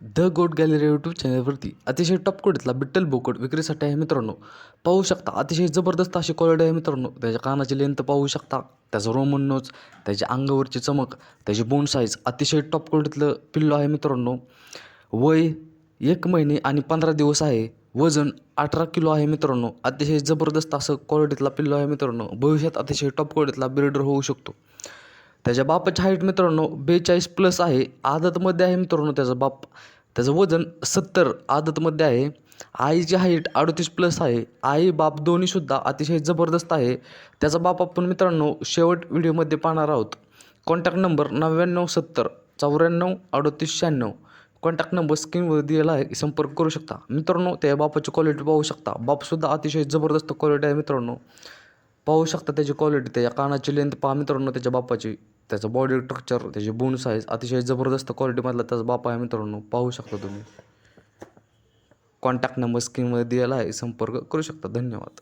The गोट gallery YouTube चॅनलवरती अतिशय टॉप बिट्टल बोकड विक्रीसाठी आहे मित्रांनो. पाहू शकता अतिशय जबरदस्त अशी क्वालिटी आहे मित्रांनो. त्याच्या कानाची लेंथ पाहू शकता त्याचं रोमन नोच त्याच्या अंगावरची चमक त्याची बोन साईज अतिशय टॉप पिल्लो आहे मित्रांनो. वय एक महिने आणि पंधरा दिवस आहे. वजन अठरा किलो आहे मित्रांनो. अतिशय जबरदस्त असं क्वालिटीतला पिल्लो आहे मित्रांनो. भविष्यात अतिशय टॉप क्वालिटीतला बिल्डर होऊ शकतो. त्याच्या बापाची हाईट मित्रांनो बेचाळीस प्लस आहे. आदतमध्ये आहे मित्रांनो त्याचा बाप. त्याचं वजन सत्तर आदतमध्ये आहे. आईची हाईट अडतीस प्लस आहे. आई बाप दोन्हीसुद्धा अतिशय जबरदस्त आहे. त्याचा बाप आपण मित्रांनो शेवट व्हिडिओमध्ये पाहणार आहोत. कॉन्टॅक्ट नंबर नव्याण्णव सत्तर चौऱ्याण्णव अडतीस शहाण्णव. कॉन्टॅक्ट नंबर स्क्रीनवर दिलेला आहे. संपर्क करू शकता. मित्रांनो त्या बापाची क्वालिटी पाहू शकता. बापसुद्धा अतिशय जबरदस्त क्वालिटी आहे मित्रांनो. पाहू शकता त्याची क्वालिटी त्याच्या कानाची लेंथ पहा मित्रांनो त्याच्या बापाची. त्याचं बॉडी स्ट्रक्चर त्याची बोन साईज अतिशय जबरदस्त क्वालिटीमधला त्याचा बाप आहे मित्रांनो. पाहू शकता तुम्ही. कॉन्टॅक्ट नंबर स्क्रीनमध्ये दिलेला आहे. संपर्क करू शकता. धन्यवाद.